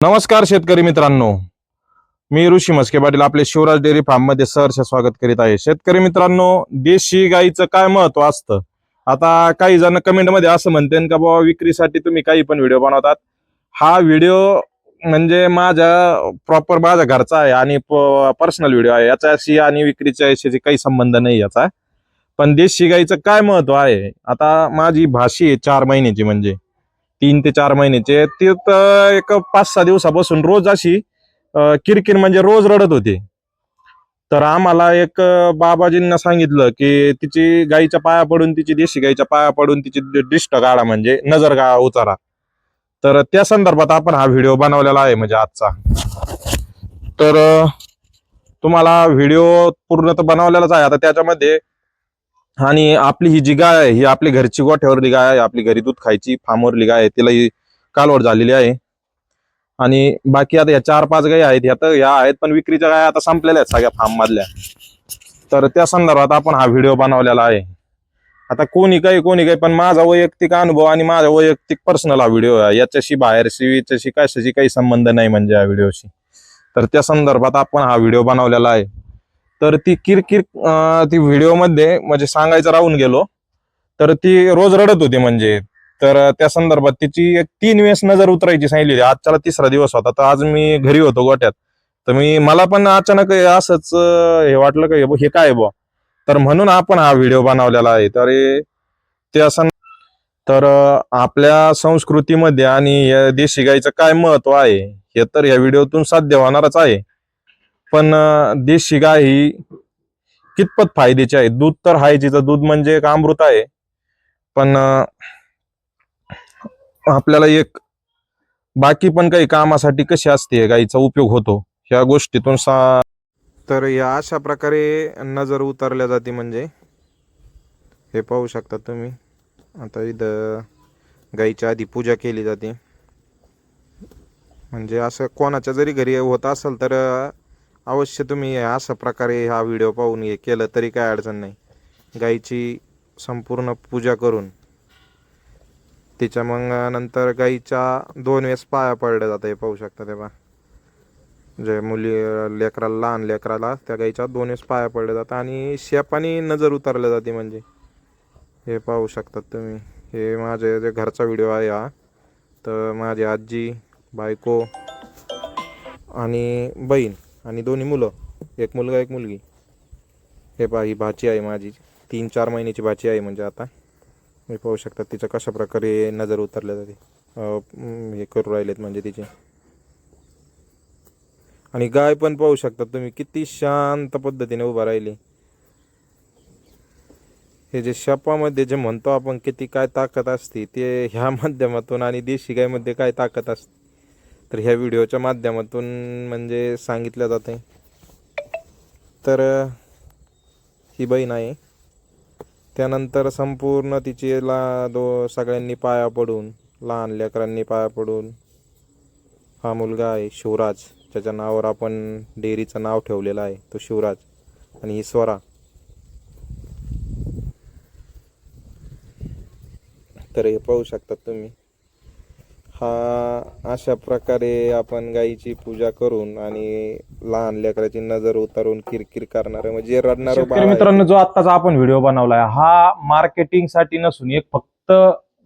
नमस्कार शेतकरी मित्रांनो. मी ऋषी मस्के पाटील आपले शिवराज डेअरी फार्ममध्ये सहर्ष स्वागत करीत आहे. शेतकरी मित्रांनो देशी गाईचं काय महत्त्व असतं? आता काही जण कमेंटमध्ये असं म्हणते का बाबा विक्रीसाठी तुम्ही काही पण व्हिडिओ बनवतात. हा व्हिडिओ म्हणजे माझ्या प्रॉपर माझ्या घरचा आहे आणि पर्सनल व्हिडिओ आहे. याच्याशी आणि विक्रीच्या याच्याशी काही संबंध नाही याचा. पण देशी गाईचं काय महत्त्व आहे? आता माझी भाषी आहे चार महिन्याची म्हणजे. तीन ते चार महिन्याचे ती तर एक पाच सहा दिवसापासून रोज अशी किरकिर म्हणजे रोज रडत होती. तर आम्हाला एक बाबाजींना सांगितलं की तिची गाईच्या पाया पडून तिची देशी गाईच्या पाया पडून तिची डिस्ट गाळा म्हणजे नजर गा उतारा. तर त्या संदर्भात आपण हा व्हिडिओ बनवलेला आहे म्हणजे आजचा. तर तुम्हाला व्हिडिओ पूर्ण तर बनवलेलाच आहे. आता त्याच्यामध्ये आणि आपली ही जी गाय आहे ही आपली घरची गोठ्यावरली गाय आहे आपली घरी दूध खायची फार्मवरली गाय आहे तिला ही कालवड झालेली आहे. आणि बाकी आता या चार पाच गाय आहेत ह्या तर ह्या आहेत पण विक्रीच्या गाय आता संपलेल्या आहेत सगळ्या फार्म मधल्या तर त्या संदर्भात आपण हा व्हिडिओ बनवलेला आहे. आता कोणी काही कोणी काही पण माझा वैयक्तिक अनुभव आणि माझा वैयक्तिक पर्सनल हा व्हिडिओ आहे. याच्याशी बाहेरशी याच्याशी कशाशी काही संबंध नाही म्हणजे या व्हिडिओशी. तर त्या संदर्भात आपण हा व्हिडिओ बनवलेला आहे. तर ती किरकिर ती व्हिडिओमध्ये म्हणजे सांगायचं राहून गेलो. तर ती रोज रडत होती म्हणजे. तर त्या संदर्भात तिची एक तीन वेळेस नजर उतरायची सांगितली. आजच्याला तिसरा दिवस होता. तर आज मी घरी होतो गोट्यात तर मी मला पण अचानक असंच हे वाटलं का हे काय बुवा. तर म्हणून आपण हा व्हिडिओ बनवलेला आहे. तर ते असं तर आपल्या संस्कृतीमध्ये आणि या देशी गाईचं काय महत्त्व आहे हे तर या व्हिडिओतून साध्य होणारच आहे. पण देशी गाय ही कितपत फायद्याची आहे? दूध तर आहे जिचं दूध म्हणजे एक अमृत आहे. पण आपल्याला एक बाकी पण काही कामासाठी कशी असते गाईचा उपयोग होतो? ह्या गोष्टीतून सा तर या अशा प्रकारे नजर उतरल्या जाते म्हणजे. हे पाहू शकता तुम्ही. आता इथं गाईच्या आधी पूजा केली जाते. म्हणजे असं कोणाच्या जरी घरी होत असेल तर अवश्य तुम्ही अशा प्रकारे हा व्हिडिओ पाहून हे केलं तरी काय अडचण नाही. गाईची संपूर्ण पूजा करून तिच्या मग नंतर गाईच्या दोन वेळेस पाया पडल्या जातं हे पाहू शकता तेव्हा. जे मुली लेकराला लहान लेकराला त्या गाईच्या दोन वेळेस पाया पडल्या जातात आणि शेपानी नजर उतरल्या जाते म्हणजे. हे पाहू शकतात तुम्ही. हे माझे जे घरचा व्हिडिओ आहे हा तर माझी आजी बायको आणि बहीण आणि दोन्ही मुलं. एक मुलगा एक मुलगी. हे पहा ही भाची आहे माझी. तीन चार महिन्याची भाची आहे म्हणजे आता. मी पाहू शकता तिचं कशा प्रकारे नजर उतरल्या जाते हे करू राहिलेत म्हणजे तिचे. आणि गाय पण पाहू शकता तुम्ही किती शांत पद्धतीने उभा राहिली. हे जे शपामध्ये जे म्हणतो आपण किती काय ताकद असते ते ह्या माध्यमातून आणि देशी गायमध्ये काय ताकद असते. तर ह्या व्हिडिओच्या माध्यमातून म्हणजे सांगितलं जाते तर ही बहीण आहे. त्यानंतर संपूर्ण तिची ला दो सगळ्यांनी पाया पडून लहान लेकरांनी पाया पडून हा मुलगा आहे शिवराज. ज्याच्या नावावर आपण डेअरीचं नाव ठेवलेलं आहे तो शिवराज आणि ही स्वरा. तर हे पाहू शकतात तुम्ही. हा अशा प्रकारे आपण गाईची पूजा करून आणि लहान लेकराची नजर उतारून किरकिर करणार म्हणजे रडणार शेतकरी मित्रांनो जो आत्ताचा आपण व्हिडिओ बनवलाय हा मार्केटिंगसाठी नसून एक फक्त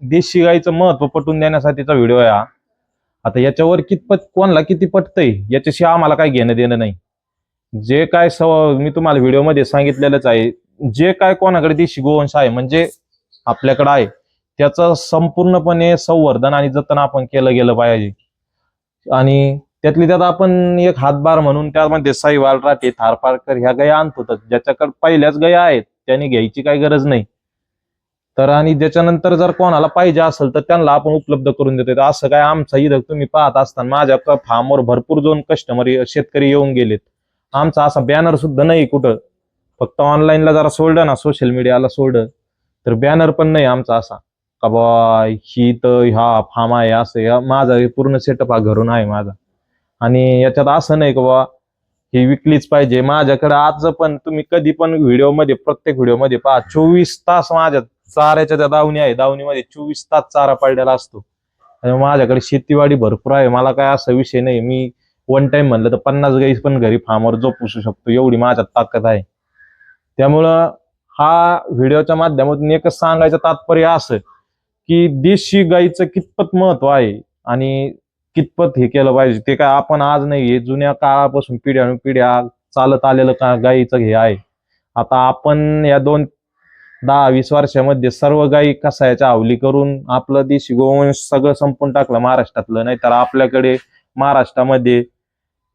देशी गाईचं महत्त्व पटवून देण्यासाठीचा व्हिडिओ आहे हा. आता याच्यावर कितपत कोणाला किती पटतंय याच्याशी आम्हाला काही घेणं देणं नाही. जे काय सव मी तुम्हाला व्हिडिओमध्ये सांगितलेलंच आहे जे काय कोणाकडे देशी गोवंश आहे म्हणजे आपल्याकडे आहे त्याचं संपूर्णपणे संवर्धन आणि जतन आपण केलं गेलं पाहिजे. आणि त्यातली त्यात आपण एक हातभार म्हणून त्यामध्ये साईवाल राठी थारपारकर ह्या गाया आणतो तर ज्याच्याकडे पहिल्याच गाया आहेत त्यांनी घ्यायची काही गरज नाही. तर आणि ज्याच्यानंतर जर कोणाला पाहिजे असेल तर त्यांना आपण उपलब्ध करून देतो तर असं काय आमचा इथं तुम्ही पाहत असताना माझ्या फार्मवर भरपूर दोन कस्टमर शेतकरी येऊन गेलेत. आमचा असा बॅनर सुद्धा नाही कुठं. फक्त ऑनलाईनला जरा सोडलं ना सोशल मीडियाला सोडलं. तर बॅनर पण नाही आमचा असा. का बा ही तर ह्या फार्म आहे असं माझा हे पूर्ण सेटअप हा घरून आहे माझा. आणि याच्यात असं नाही का बा ही विकलीच पाहिजे. माझ्याकडे आज पण तुम्ही कधी पण व्हिडिओमध्ये प्रत्येक व्हिडिओमध्ये पहा चोवीस तास माझ्या चाऱ्याच्या त्या दावणी आहे. दावणीमध्ये चोवीस तास चारा पडलेला असतो. माझ्याकडे शेतीवाडी भरपूर आहे. मला काय असा विषय नाही. मी वन टाइम म्हणलं तर पन्नास गाई पण घरी फार्मवर जोपू शकतो. एवढी माझ्यात ताकद आहे. त्यामुळं हा व्हिडिओच्या माध्यमातून एकच सांगायचं तात्पर्य असं की देशी गाईचं कितपत महत्त्व आहे आणि कितपत हे केलं पाहिजे ते काय आपण आज नाही जुन्या काळापासून पिढ्या पिढ्या चालत आलेलं का गाईचं हे आहे. आता आपण या दोन दहा वीस वर्षामध्ये सर्व गायी कसायच्या आवली करून आपलं देशी गोवंश सगळं संपून टाकलं महाराष्ट्रातलं नाहीतर आपल्याकडे महाराष्ट्रामध्ये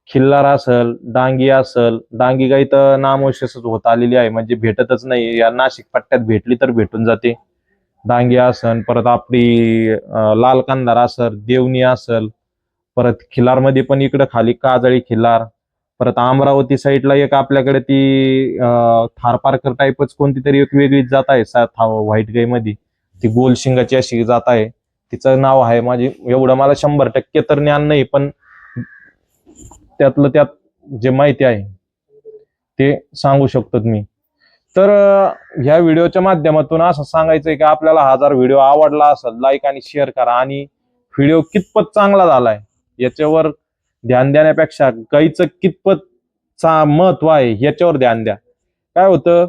खिल्लार असल डांगी असल डांगी गाई तर नामोशेषच होत आलेली आहे म्हणजे भेटतच नाही. या नाशिक पट्ट्यात भेटली तर भेटून जाते. डांगे आसन परत आपली लाल कांदार असल देवणी असल परत खिलारमध्ये पण इकडं खाली काजळी खिलार परत अमरावती साईडला एक आपल्याकडे ती थार थारपारकर टाईपच कोणती तरी एक वेगळीच जात आहे व्हाईट गाई मध्ये ती गोल शिंगाची अशी जात आहे. तिचं नाव आहे माझी एवढं मला शंभर टक्के तर ज्ञान नाही पण त्यातलं त्यात जे माहिती आहे ते सांगू शकतो मी. तर ह्या व्हिडिओच्या माध्यमातून असं सांगायचंय की आपल्याला हा जर व्हिडिओ आवडला असेल लाईक आणि शेअर करा. आणि व्हिडिओ कितपत चांगला झालाय याच्यावर ध्यान देण्यापेक्षा गाईचं कितपत चा महत्त्व आहे याच्यावर ध्यान द्या. काय होतं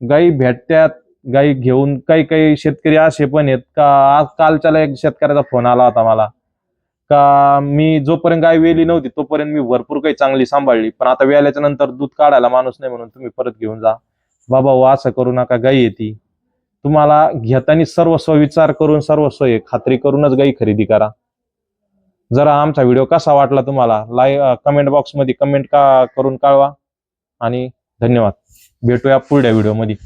गाई भेटत्यात गाई घेऊन काही काही शेतकरी असे पण आहेत का आज कालच्याला एक शेतकऱ्याचा फोन आला होता मला का मी जोपर्यंत गाय वेली नव्हती तोपर्यंत मी भरपूर काही चांगली सांभाळली पण आता वेल्याच्या नंतर दूध काढायला माणूस नाही म्हणून तुम्ही परत घेऊन जा. बाबा हो असं करू नका गाई येते तुम्हाला घेताना सर्वस्व विचार करून सर्वस्व हे खात्री करूनच गाई खरेदी करा. जरा आमचा व्हिडिओ कसा वाटला तुम्हाला लाईव्ह कमेंट बॉक्समध्ये कमेंट का करून कळवा. आणि धन्यवाद. भेटूया पुढल्या व्हिडिओमध्ये.